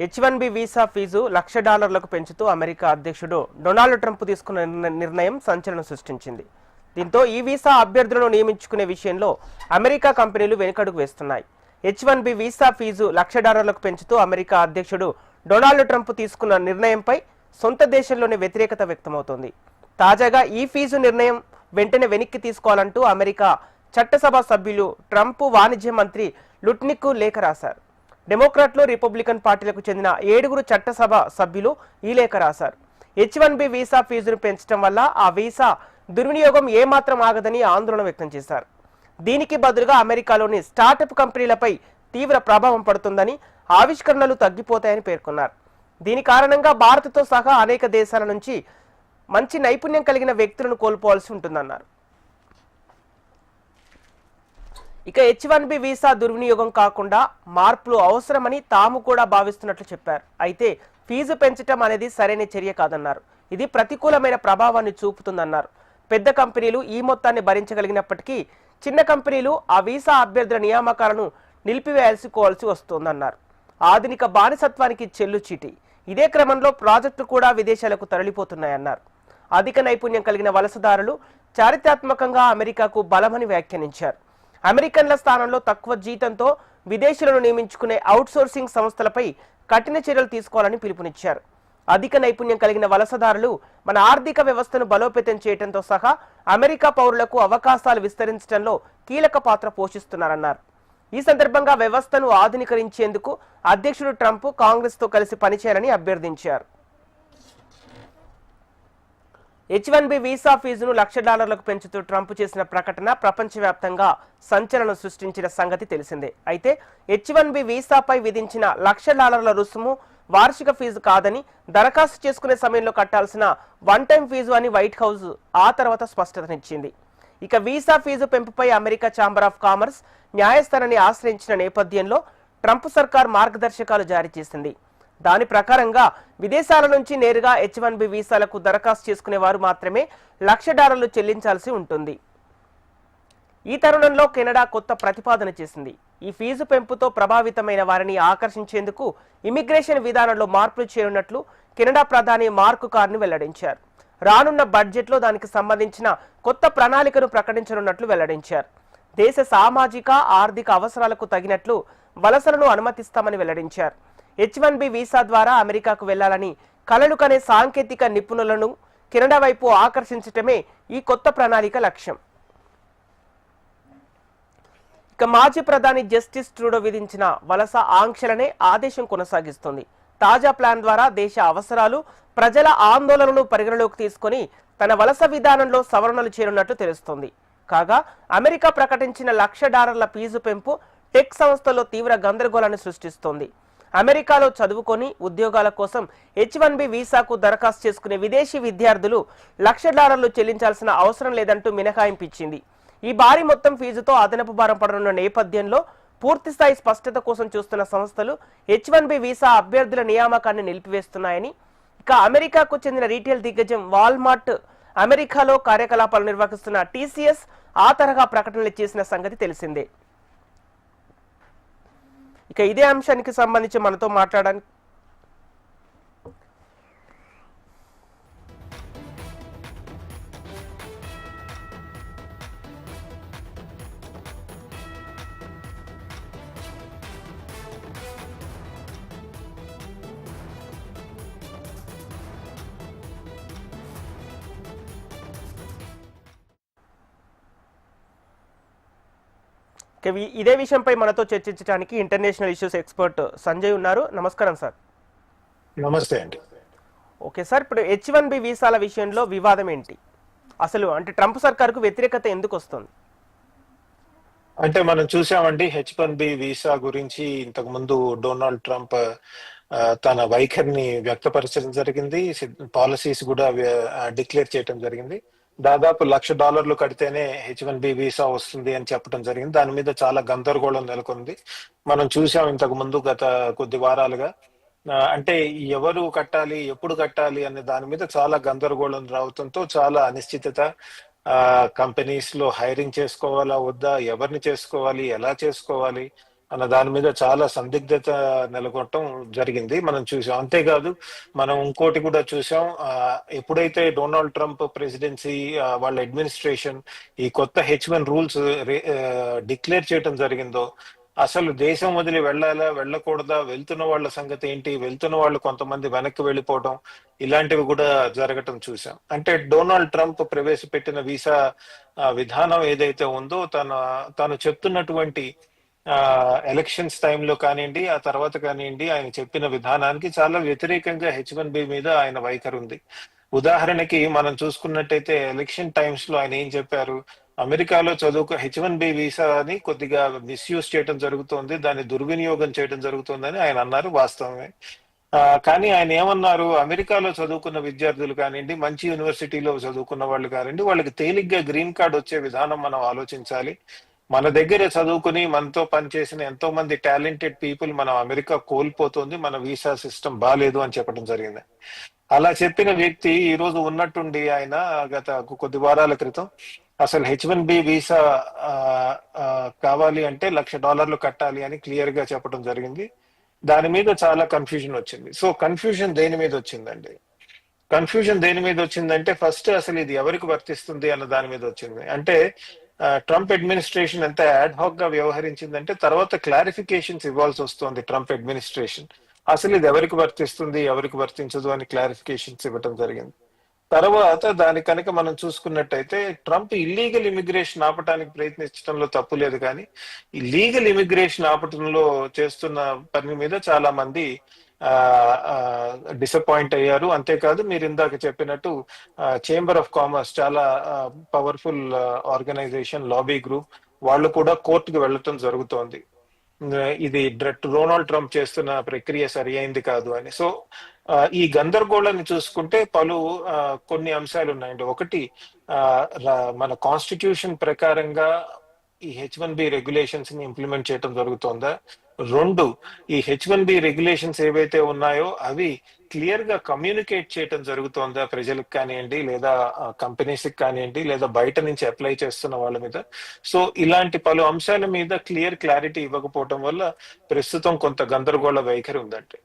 H one B visa fee lakh డాలర్లకు పెంచుతూ America అధ్యక్షుడు డొనాల్డ్ ట్రంప్ తీసుకున్న నిర్ణ- నిర్ణయం సంచలనం సృష్టించింది. దీంతో ఈ వీసా అభ్యర్థులను నియమించుకునే విషయంలో అమెరికా కంపెనీలు వెనుకడుగు వేస్తున్నాయి. H one B visa fee lakh డాలర్లకు పెంచుతూ అమెరికా అధ్యక్షుడు డొనాల్డ్ ట్రంప్ తీసుకున్న నిర్ణయంపై సొంత దేశంలోనే వ్యతిరేకత వ్యక్తమవుతోంది. తాజాగా ఈ ఫీజు నిర్ణయం వెంటనే వెనక్కి తీసుకోవాలంటూ అమెరికా చట్టసభ సభ్యులు ట్రంప్ వాణిజ్య మంత్రి లుట్నిక్కు లేఖ రాశారు. డెమోక్రాట్లు రిపబ్లికన్ పార్టీలకు చెందిన ఏడుగురు చట్టసభ సభ్యులు ఈ లేఖ రాశారు. హెచ్ వన్ బి వీసా ఫీజును పెంచడం వల్ల ఆ వీసా దుర్వినియోగం ఏమాత్రం ఆగదని ఆందోళన వ్యక్తం చేశారు. దీనికి బదులుగా అమెరికాలోని స్టార్టప్ కంపెనీలపై తీవ్ర ప్రభావం పడుతుందని ఆవిష్కరణలు తగ్గిపోతాయని పేర్కొన్నారు. దీని కారణంగా భారత్తో సహా అనేక దేశాల నుంచి మంచి నైపుణ్యం కలిగిన వ్యక్తులను కోల్పోవాల్సి ఉంటుందన్నారు. ఇక హెచ్ వన్ బి వీసా దుర్వినియోగం కాకుండా మార్పులు అవసరమని తాము కూడా భావిస్తున్నట్లు చెప్పారు. అయితే ఫీజు పెంచడం అనేది సరైన చర్య కాదన్నారు. ఇది ప్రతికూలమైన ప్రభావాన్ని చూపుతుందన్నారు. పెద్ద కంపెనీలు ఈ మొత్తాన్ని భరించగలిగినప్పటికీ చిన్న కంపెనీలు ఆ వీసా అభ్యర్థుల నియామకాలను నిలిపివేయాల్సుకోవాల్సి వస్తోందన్నారు. ఆధునిక బానిసత్వానికి చెల్లు చీటి. ఇదే క్రమంలో ప్రాజెక్టులు కూడా విదేశాలకు తరలిపోతున్నాయన్నారు. అధిక నైపుణ్యం కలిగిన వలసదారులు చారిత్రాత్మకంగా అమెరికాకు బలమని వ్యాఖ్యానించారు. అమెరికన్ల స్థానంలో తక్కువ జీతంతో విదేశీయులను నియమించుకునే అవుట్సోర్సింగ్ సంస్థలపై కఠిన చర్యలు తీసుకోవాలని పిలుపునిచ్చారు. అధిక నైపుణ్యం కలిగిన వలసదారులు మన ఆర్థిక వ్యవస్థను బలోపేతం చేయడంతో సహా అమెరికా పౌరులకు అవకాశాలు విస్తరించడంలో కీలక పాత్ర పోషిస్తున్నారన్నారు. ఈ సందర్భంగా వ్యవస్థను ఆధునీకరించేందుకు అధ్యక్షుడు ట్రంప్ కాంగ్రెస్తో కలిసి పనిచేయాలని అభ్యర్థించారు. హెచ్ వన్ బి వీసా ఫీజును లక్ష డాలర్లకు పెంచుతూ ట్రంప్ చేసిన ప్రకటన ప్రపంచవ్యాప్తంగా సంచలనం సృష్టించిన సంగతి తెలిసిందే. అయితే హెచ్ వన్ బి వీసాపై విధించిన లక్ష డాలర్ల రుసుము వార్షిక ఫీజు కాదని దరఖాస్తు చేసుకునే సమయంలో కట్టాల్సిన వన్ టైం ఫీజు అని వైట్ హౌస్ ఆ తర్వాత స్పష్టతనిచ్చింది. ఇక వీసా ఫీజు పెంపుపై అమెరికా ఛాంబర్ ఆఫ్ కామర్స్ న్యాయస్థానాన్ని ఆశ్రయించిన నేపథ్యంలో ట్రంప్ సర్కార్ మార్గదర్శకాలు జారీ చేసింది. దాని ప్రకారంగా విదేశాల నుంచి నేరుగా హెచ్ వన్ బి వీసాలకు దరఖాస్తు చేసుకునే వారు మాత్రమే లక్ష డాలర్లు చెల్లించాల్సి ఉంటుంది. ఈ తరుణంలో కెనడా కొత్త ప్రతిపాదన చేసింది. ఈ ఫీజు పెంపుతో ప్రభావితమైన వారిని ఆకర్షించేందుకు ఇమిగ్రేషన్ విధానంలో మార్పులు చేయనున్నట్లు కెనడా ప్రధాని మార్క్ కార్ని వెల్లడించారు. రానున్న బడ్జెట్లో దానికి సంబంధించిన కొత్త ప్రణాళికను ప్రకటించనున్నట్లు వెల్లడించారు. దేశ సామాజిక ఆర్థిక అవసరాలకు తగినట్లు వలసలను అనుమతిస్తామని వెల్లడించారు. హెచ్ వన్ బి వీసా ద్వారా అమెరికాకు వెళ్ళాలని కలలు కనే సాంకేతిక నిపుణులను కెనడా వైపు ఆకర్షించటమే ఈ కొత్త ప్రణాళిక లక్ష్యం. ఇక మాజీ ప్రధాని జస్టిస్ ట్రూడో విధించిన వలస ఆంక్షలనే ఆదేశం కొనసాగిస్తుంది. తాజా ప్లాన్ ద్వారా దేశ అవసరాలు ప్రజల ఆందోళనను పరిగణలోకి తీసుకొని తన వలస విధానంలో సవరణలు చేరున్నట్లు తెలుస్తోంది. కాగా అమెరికా ప్రకటించిన లక్ష డాలర్ల ఫీజు పెంపు టెక్ సంస్థల్లో తీవ్ర గందరగోళాన్ని సృష్టిస్తోంది. అమెరికాలో చదువుకొని ఉద్యోగాల కోసం హెచ్ వన్ బి వీసాకు దరఖాస్తు చేసుకునే విదేశీ విద్యార్థులు లక్ష డాలర్లు చెల్లించాల్సిన అవసరం లేదంటూ మినహాయింపించింది. ఈ భారీ మొత్తం ఫీజుతో అదనపు భారం పడనున్న నేపథ్యంలో పూర్తిస్థాయి స్పష్టత కోసం చూస్తున్న సంస్థలు హెచ్ వన్ బి వీసా అభ్యర్థుల నియామకాన్ని నిలిపివేస్తున్నాయని ఇక అమెరికాకు చెందిన రీటైల్ దిగ్గజం వాల్మార్ట్ అమెరికాలో కార్యకలాపాలు నిర్వహిస్తున్న టీసీఎస్ ఆ తరహా ప్రకటనలు చేసిన సంగతి తెలిసిందే. ఇక ఇదే అంశానికి సంబంధించి మనతో మాట్లాడడానికి ఇదే విషయంపై మనతో చర్చించడానికి ఇంటర్నేషనల్ ఇష్యూస్ ఎక్స్పర్ట్ సంజయ్ ఉన్నారు. నమస్కారం సార్. నమస్తే అండి. ఓకే సార్ ఇప్పుడు హెచ్ వన్ బి వీసాల విషయంలో వివాదం ఏంటి? అసలు అంటే ట్రంప్ సర్కార్కు వ్యతిరేకత ఎందుకు వస్తుంది? అంటే మనం చూసామండి హెచ్ వన్ బి వీసా గురించి ఇంతకు ముందు డొనాల్డ్ ట్రంప్ తన వైఖరిని వ్యక్తపరచడం జరిగింది. పాలసీస్ కూడా డిక్లేర్ చేయడం జరిగింది. దాదాపు లక్ష డాలర్లు కడితేనే హెచ్ వన్ బి వీసా వస్తుంది అని చెప్పడం జరిగింది. దాని మీద చాలా గందరగోళం నెలకొంది. మనం చూసాం ఇంతకు ముందు గత కొద్ది వారాలుగా. అంటే ఎవరు కట్టాలి ఎప్పుడు కట్టాలి అనే దాని మీద చాలా గందరగోళం రావడంతో చాలా అనిశ్చితత కంపెనీస్లో హైరింగ్ చేసుకోవాలా వద్దా ఎవరిని చేసుకోవాలి ఎలా చేసుకోవాలి అన్న దాని మీద చాలా సందిగ్ధత నెలకొట్టడం జరిగింది. మనం చూసాం. అంతేకాదు మనం ఇంకోటి కూడా చూసాం. ఆ, ఎప్పుడైతే డొనాల్డ్ ట్రంప్ ప్రెసిడెన్సీ వాళ్ళ అడ్మినిస్ట్రేషన్ ఈ కొత్త హెచ్ వన్ రూల్స్ డిక్లేర్ చేయడం జరిగిందో అసలు దేశం వదిలి వెళ్ళాలా వెళ్ళకూడదా వెళ్తున్న వాళ్ళ సంగతి ఏంటి వెళ్తున్న వాళ్ళు కొంతమంది వెనక్కి వెళ్ళిపోవడం ఇలాంటివి కూడా జరగటం చూసాం. అంటే డొనాల్డ్ ట్రంప్ ప్రవేశపెట్టిన వీసా విధానం ఏదైతే ఉందో తన తాను చెప్తున్నటువంటి ఎలక్షన్స్ టైంలో కానివ్వండి ఆ తర్వాత కానివ్వండి ఆయన చెప్పిన విధానానికి చాలా వ్యతిరేకంగా హెచ్ వన్ బి మీద ఆయన వైఖరి ఉంది ఉదాహరణకి మనం చూసుకున్నట్టయితే ఎలక్షన్ టైమ్స్లో ఆయన ఏం చెప్పారు? అమెరికాలో చదువుకు హెచ్ వన్ బి వీసాని కొద్దిగా మిస్యూజ్ చేయడం జరుగుతోంది దాన్ని దుర్వినియోగం చేయడం జరుగుతోందని ఆయన అన్నారు వాస్తవమే. కానీ ఆయన ఏమన్నారు? అమెరికాలో చదువుకున్న విద్యార్థులు కానివ్వండి మంచి యూనివర్సిటీలో చదువుకున్న వాళ్ళు కానివ్వండి వాళ్ళకి తేలిగ్గా గ్రీన్ కార్డ్ వచ్చే విధానం మనం ఆలోచించాలి. మన దగ్గర చదువుకుని మనతో పనిచేసిన ఎంతో మంది టాలెంటెడ్ పీపుల్ మనం అమెరికా కోల్పోతుంది మన వీసా సిస్టమ్ బాగాలేదు అని చెప్పడం జరిగింది. అలా చెప్పిన వ్యక్తి ఈ రోజు ఉన్నట్టుండి ఆయన గత కొద్ది వారాల క్రితం అసలు హెచ్ వన్ బి వీసా కావాలి అంటే లక్ష డాలర్లు కట్టాలి అని క్లియర్గా చెప్పడం జరిగింది. దాని మీద చాలా కన్ఫ్యూజన్ వచ్చింది. సో కన్ఫ్యూజన్ దేని మీద వచ్చిందండి? కన్ఫ్యూజన్ దేని మీద వచ్చిందంటే ఫస్ట్ అసలు ఇది ఎవరికి వర్తిస్తుంది అన్న దాని మీద వచ్చింది. అంటే ట్రంప్ అడ్మినిస్ట్రేషన్ ఎంత యాడ్గా వ్యవహరించిందంటే తర్వాత క్లారిఫికేషన్స్ ఇవ్వాల్సి వస్తుంది ట్రంప్ అడ్మినిస్ట్రేషన్ అసలు ఇది ఎవరికి వర్తిస్తుంది ఎవరికి వర్తించదు అని క్లారిఫికేషన్స్ ఇవ్వటం జరిగింది. తర్వాత దాని కనుక మనం చూసుకున్నట్టయితే ట్రంప్ ఇల్లీగల్ ఇమిగ్రేషన్ ఆపటానికి ప్రయత్నించడంలో తప్పు లేదు కానీ ఈ లీగల్ ఇమిగ్రేషన్ ఆపటంలో చేస్తున్న పని మీద చాలా మంది డిసప్పాయింట్ అయ్యారు. అంతేకాదు మీరు ఇందాక చెప్పినట్టు చేంబర్ ఆఫ్ కామర్స్ చాలా పవర్ఫుల్ ఆర్గనైజేషన్ లాబీ గ్రూప్ వాళ్ళు కూడా కోర్టుకు వెళ్ళటం జరుగుతోంది. ఇది డొనాల్డ్ ట్రంప్ చేస్తున్న ప్రక్రియ సరి అయింది కాదు అని. సో ఈ గందరగోళాన్ని చూసుకుంటే పలు కొన్ని అంశాలు ఉన్నాయండి. ఒకటి ఆ, మన కాన్స్టిట్యూషన్ ప్రకారంగా ఈ హెచ్ వన్ బి రెగ్యులేషన్స్ని ఇంప్లిమెంట్ చేయడం జరుగుతోందా? రెండు ఈ హెచ్ వన్ బి రెగ్యులేషన్స్ ఏవైతే ఉన్నాయో అవి క్లియర్గా కమ్యూనికేట్ చేయటం జరుగుతోందా ప్రజలకు కానివ్వండి లేదా కంపెనీస్కి కానివ్వండి లేదా బయట నుంచి అప్లై చేస్తున్న వాళ్ళ మీద. సో ఇలాంటి పలు అంశాల మీద క్లియర్ క్లారిటీ ఇవ్వకపోవటం వల్ల ప్రస్తుతం కొంత గందరగోళ వైఖరి ఉందంటే